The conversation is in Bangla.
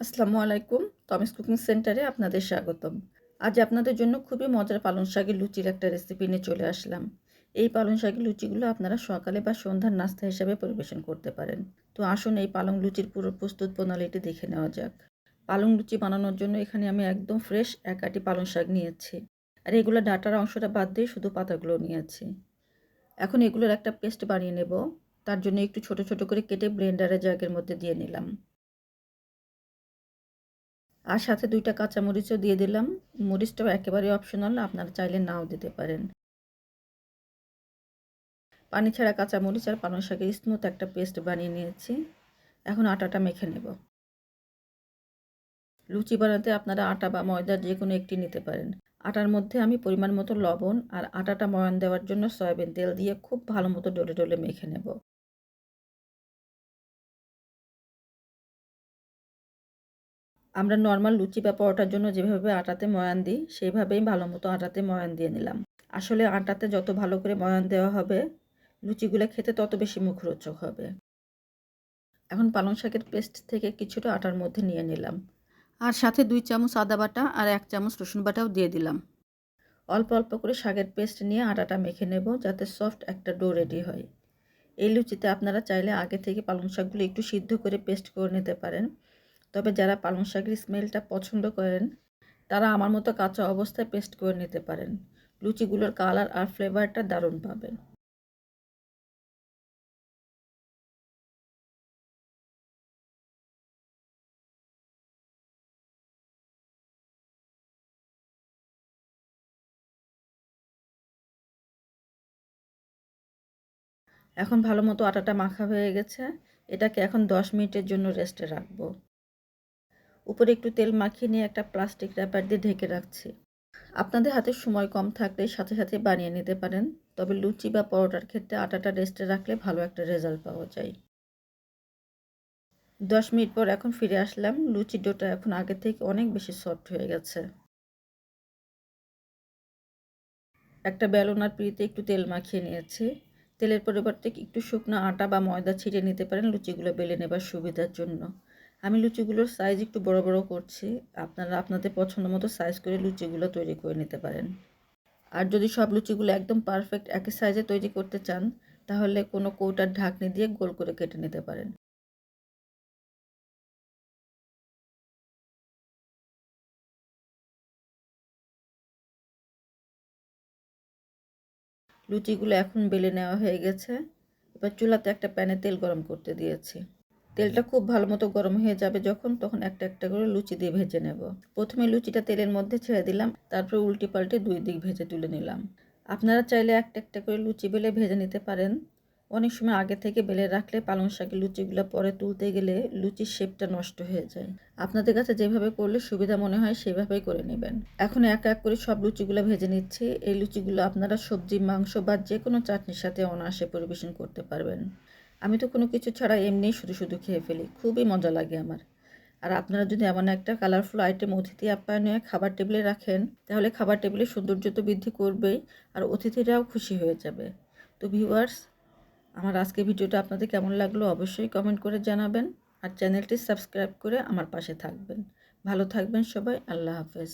আসসালামু আলাইকুম, টমিস কুকিং সেন্টারে আপনাদের স্বাগতম। আজ আপনাদের জন্য খুবই মজার পালং শাকের লুচির একটা রেসিপি নিয়ে চলে আসলাম। এই পালং শাকের লুচিগুলো আপনারা সকালে বা সন্ধ্যার নাস্তা হিসাবে পরিবেশন করতে পারেন। তো আসুন এই পালং লুচির পুরো প্রস্তুত প্রণালীটি দেখে নেওয়া যাক। পালং লুচি বানানোর জন্য এখানে আমি একদম ফ্রেশ এক আটি পালং শাক নিয়েছি। আর এগুলো ডাটার অংশটা বাদ দিয়ে শুধু পাতাগুলো নিয়েছি। এখন এগুলোর একটা পেস্ট বানিয়ে নেব। তার জন্য একটু ছোট ছোট করে কেটে ব্লেন্ডারের জাগের মধ্যে দিয়ে নিলাম। আর সাথে দুইটা কাঁচা মরিচও দিয়ে দিলাম। মরিচটাও একেবারে অপশনাল আপনারা চাইলে নাও দিতে পারেন। পানি ছাড়া কাঁচা মরিচ আর পালং শাকের স্মুথ একটা পেস্ট বানিয়ে নিয়েছি। এখন আটাটা মেখে নেব। লুচি বানাতে আপনারা আটা বা ময়দা যে কোনো একটি নিতে পারেন। আটার মধ্যে আমি পরিমাণ মতো লবণ আর আটাটা ময়ান দেওয়ার জন্য সয়াবিন তেল দিয়ে খুব ভালো মতো ডলে ডলে মেখে নেব। আমরা নর্মাল লুচি বা পরোটার জন্য যেভাবে আটাতে ময়ান দিই সেইভাবেই ভালো মতো আটাতে ময়ান দিয়ে নিলাম। আসলে আটাতে যত ভালো করে ময়ান দেওয়া হবে, লুচিগুলো খেতে তত বেশি মুখরোচক হবে। এখন পালং শাকের পেস্ট থেকে কিছুটা আটার মধ্যে নিয়ে নিলাম। আর সাথে দুই চামচ আদা বাটা আর এক চামচ রসুন বাটাও দিয়ে দিলাম। অল্প অল্প করে শাকের পেস্ট নিয়ে আটাটা মেখে নেব যাতে সফট একটা ডো রেডি হয়। এই লুচিতে আপনারা চাইলে আগে থেকে পালং শাকগুলো একটু সিদ্ধ করে পেস্ট করে নিতে পারেন। তবে যারা পালং শাকের স্মেলটা পছন্দ করেন, তারা আমার মতো কাঁচা অবস্থায় পেস্ট করে নিতে পারেন। লুচিগুলোর কালার আর ফ্লেভারটা দারুণ পাবেন। এখন ভালো মতো আটাটা মাখা হয়ে গেছে। এটাকে এখন দশ মিনিটের জন্য রেস্টে রাখব। উপরে একটু তেল মাখিয়ে নিয়ে একটা প্লাস্টিক র্যাপার দিয়ে ঢেকে রাখছি। আপনাদের হাতে সময় কম থাকলে সাথে সাথে বানিয়ে নিতে পারেন, তবে লুচি বা পরোটার ক্ষেত্রে আটাটা রেস্টে রাখলে ভালো একটা রেজাল্ট পাওয়া যায়। দশ মিনিট পর এখন ফিরে আসলাম, লুচি ডোটা এখন আগে থেকে অনেক বেশি সফট হয়ে গেছে। একটা বেলনার পিড়িতে একটু তেল মাখিয়ে নিয়েছি। তেলের পরিবর্তে একটু শুকনো আটা বা ময়দা ছিটিয়ে নিতে পারেন, লুচিগুলো বেলে নেবার সুবিধার জন্য। আমি লুচিগুলোর সাইজ একটু বড় বড় করছি। আপনারা আপনাদের পছন্দ মতো সাইজ করে লুচিগুলো তৈরি করে নিতে পারেন। আর যদি সব লুচিগুলো একদম পারফেক্ট একই সাইজে তৈরি করতে চান, তাহলে কোনো কৌটার ঢাকনি দিয়ে গোল করে কেটে নিতে পারেন। লুচিগুলো এখন বেলে নেওয়া হয়ে গেছে। এবার চুলাতে একটা প্যানে তেল গরম করতে দিয়েছি। তেলটা খুব ভালো মতো গরম হয়ে যাবে যখন, তখন একটা একটা করে লুচি দিয়ে ভেজে নেব। প্রথমে লুচিটা তেলের মধ্যে ছেড়ে দিলাম, তারপর উল্টি পাল্টে দুই দিক ভেজে তুলে নিলাম। আপনারা চাইলে একটা একটা করে লুচি বেলে ভেজে নিতে পারেন। অনেক সময় আগে থেকে বেলে রাখলে পালং শাকের লুচিগুলো পরে তুলতে গেলে লুচির শেপটা নষ্ট হয়ে যায়। আপনাদের কাছে যেভাবে করলে সুবিধা মনে হয় সেভাবেই করে নেবেন। এখন এক এক করে সব লুচিগুলো ভেজে নিচ্ছি। এই লুচিগুলো আপনারা সবজি, মাংস বা যে কোনো চাটনির সাথে অনায়াসে পরিবেশন করতে পারবেন। আমি তো কোনো কিছু ছাড়া এমনিই শুধু শুধু খেয়ে ফেলি, খুবই মজা লাগে আমার। আর আপনারা যদি এমন একটা কালারফুল আইটেম অতিথি আপ্যায়নে খাবার টেবিলে রাখেন, তাহলে খাবার টেবিলে সৌন্দর্য তো বৃদ্ধি করবেই, আর অতিথিরাও খুশি হয়ে যাবে। তো ভিউয়ার্স আমার আজকে ভিডিওটা আপনাদের কেমন লাগল অবশ্যই কমেন্ট করে জানাবেন, আর চ্যানেলটি সাবস্ক্রাইব করে আমার পাশে থাকবেন। ভালো থাকবেন সবাই, আল্লাহ হাফেজ।